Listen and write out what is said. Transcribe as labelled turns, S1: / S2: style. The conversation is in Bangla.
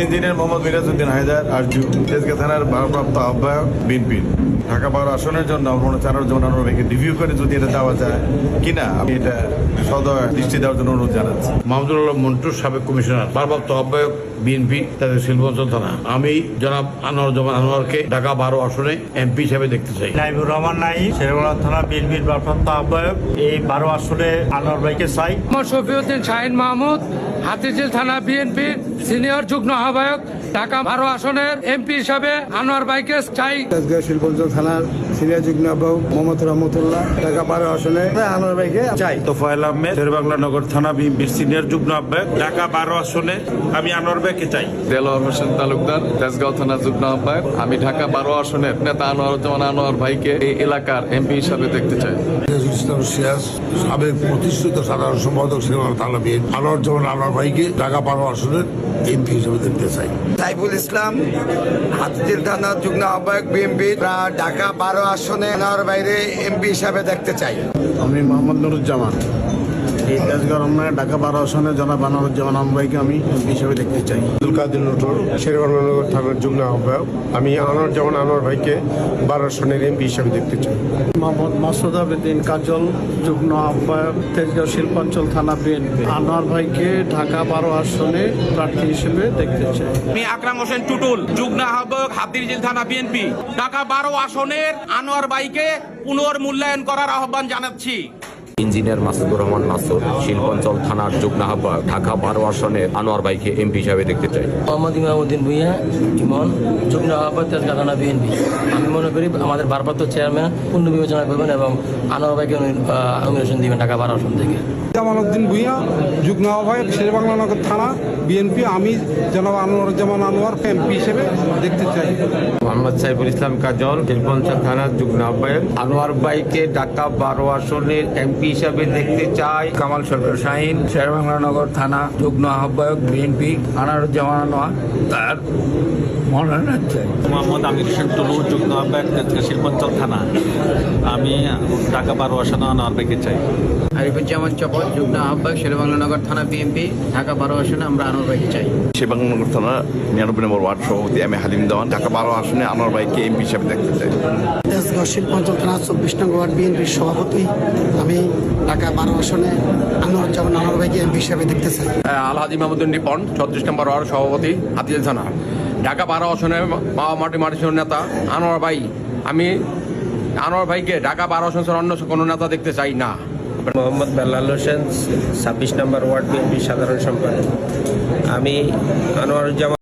S1: ইঞ্জিনিয়ার মোহাম্মদ মিরাজউদ্দিন হায়দার আর তেজগা থানার ভারপ্রাপ্ত আহ্বায়ক বিএনপি। ঢাকা বারো আসনের জন্য আমরা চানোর জন্য আমরা রিভিউ করে যদি এটা দেওয়া যায় কিনা আমি এটা সদয় দৃষ্টি দেওয়ার জন্য অনুরোধ জানাচ্ছি।
S2: মাহমুদুল আলম মন্টু সাবেক কমিশনার ভারপ্রাপ্ত আহ্বায়ক বিএনপি তাদের শিল্পাঞ্চল থানা। আমি জনাব আনোয়ার জামান আনোয়ারকে ঢাকা বারো আসনে এমপি হিসেবে দেখতে চাই।
S3: নাইবুর রহমান নাই শেরগড়া থানা বিএনপির ভারপ্রাপ্ত আহ্বায়ক। এই বারো আসনে আনোয়ার ভাইকে চাই।
S4: মোহাম্মদ শফিউদ্দিন শাহিন মাহমুদ হাতিঝিল থানা বিএনপির সিনিয়র যুগ্ম আহ্বায়ক ঢাকা বারো আসনের এমপি হিসাবে আনোয়ার বাইকে
S5: শিল্পাঞ্চল থানার সিনিয়র যুগ্ম আহ্বায়ক মোহাম্মদ রহমতুল্লাহ ঢাকা বারো আসনে। আনোয়ার ভাইকে চাই।
S6: তোফায়েল আহমেদ শেরবাংলা নগর থানা বিএনপির সিনিয়র যুগ্ম আহ্বায়ক ঢাকা বারো আসনে আমি আনোয়ার ভাইকে চাই।
S7: দেলোয়ার হোসেন তালুকদার তেজগাঁও থানা যুগ্ম আহ্বায়ক আমি ঢাকা বারো আসনের নেতা আনোয়ার আনোয়ারুজ্জামান আনোয়ার ভাইকে এই এলাকার এমপি হিসাবে দেখতে চাই।
S8: ইসলাম সাবেক প্রতিষ্ঠিত সাধারণ সম্পাদক শ্রীমান তালা বিএন আনোয়ার জামান আনোয়ার ভাইকে ঢাকা বারো আসনের এমপি হিসেবে দেখতে চাই।
S5: সাইফুল ইসলাম হাতিঝিল থানার যুগ্ম আহ্বায়ক বিএনপি ঢাকা বারো আসনে নেওয়ার বাইরে এমপি হিসাবে দেখতে চাই।
S1: আমি মোহাম্মদ নুরুজ্জামান। এই তেজগাঁও রমনায় ঢাকা বারো আসনে জনাব আনোয়ারুজ্জামান আমরাইকে আমি হিসেবে দেখতে চাই।
S8: আব্দুল কাদের নটর শেরবাংলানগর থানার যুগ্ম আহ্বায়ক। আমি আনোয়ার জামান আনোয়ার ভাইকে বারো আসনের এমপি হিসেবে দেখতে চাই।
S5: মোহাম্মদ মাসুদ আবেদিন কাজল যুগ্ম আহ্বায়ক তেজগাঁও শিল্পাঞ্চল থানা বিএনপি। আনোয়ার ভাইকে ঢাকা বারো আসনে প্রার্থী হিসেবে দেখতে চাই।
S9: আমি আকরাম হোসেন টুটুল যুগ্ম আহ্বায়ক হাতিরঝিল থানা বিএনপি। ঢাকা বারো আসনের আনোয়ার বাইকে পুনর্মূল্যায়ন করার আহ্বান জানাচ্ছি।
S10: ইঞ্জিনিয়ার মাসুদুর রহমান নাসর শিল্পাঞ্চল থানার আহ্বায়ক ঢাকা বারো আসনের আনোয়ার ভাইকে এমপি হিসাবে দেখতে চাই।
S4: মোহাম্মদ ইমামুদ্দিন ভুইয়া ইমন যুগ্ম আহ্বায়ক তেজগাঁ থানা বিএনপি। আমি মনে করি আমাদের ভারপ্রাপ্ত চেয়ারম্যান পূর্ণ বিবেচনা করবেন এবং আনোয়ার ভাইকে নমিনেশন দিবেন ঢাকা বারো আসন থেকে।
S5: জামাল উদ্দিন ভুইয়া যুগ্ম আহ্বায়ক শেরবাংলানগর থানা বিএনপি আমি জনাব আনোয়ারুজ্জামান আনোয়ার এমপি হিসেবে দেখতে চাই।
S2: মোহাম্মদ সাইফুল ইসলাম কাজল শিল্পাঞ্চল থানার আহ্বায়ক। আনোয়ার ভাইকে ঢাকা বারো আসনের এমপি হিসাবে দেখতে চাই। কামাল সরকার শাহিন শেরবাংলানগর থানা যুগ্ম আহ্বায়ক বিএনপি আনারুজ্জামান তার মনোনয়ন চাই
S6: মোহাম্মদ আমির হোসেন টুলু যুগ্ম আহ্বায়ক শিল্পাঞ্চল থানা। আমি ঢাকা বারো আসনে আনোয়ার ভাইকে চাই।
S4: আরিফুজ্জামান চপল যুগ্ম আহ্বায়ক শেরবাংলানগর থানা বিএনপি ঢাকা বারো আসনে আমরা আনোয়ার ভাইকে চাই।
S1: শিবাঙ্গনগর থানা নিরানব্বই নম্বর ওয়ার্ড সভাপতি আমি হালিম দেওয়ান। ঢাকা বারো আসনে আনোয়ার ভাইকে এমপি হিসাবে দেখতে চাই।
S5: তেজগাঁও শিল্পাঞ্চল থানা চব্বিশ নম্বর ওয়ার্ড বিএনপির সভাপতি। আমি ঢাকা বারো আসনে আনোয়ারুজ্জামান আনোয়ার ভাইকে এমপি হিসাবে দেখতে চাই।
S10: আলহাজি মাহমুদুল রিপন ছত্রিশ নম্বর ওয়ার্ড সভাপতি হাতিঝিল থানা ঢাকা বারো আসনের মাওয়া মাটি মাটির নেতা আনোয়ার ভাই আমি আনোয়ার ভাইকে ঢাকা বারো আসনের অন্য কোনো নেতা দেখতে চাই না।
S3: মোহাম্মদ বেল্লাল হোসেন ছাব্বিশ নম্বর ওয়ার্ড বিএনপির সাধারণ সম্পাদক। আমি আনোয়ারুজ্জামান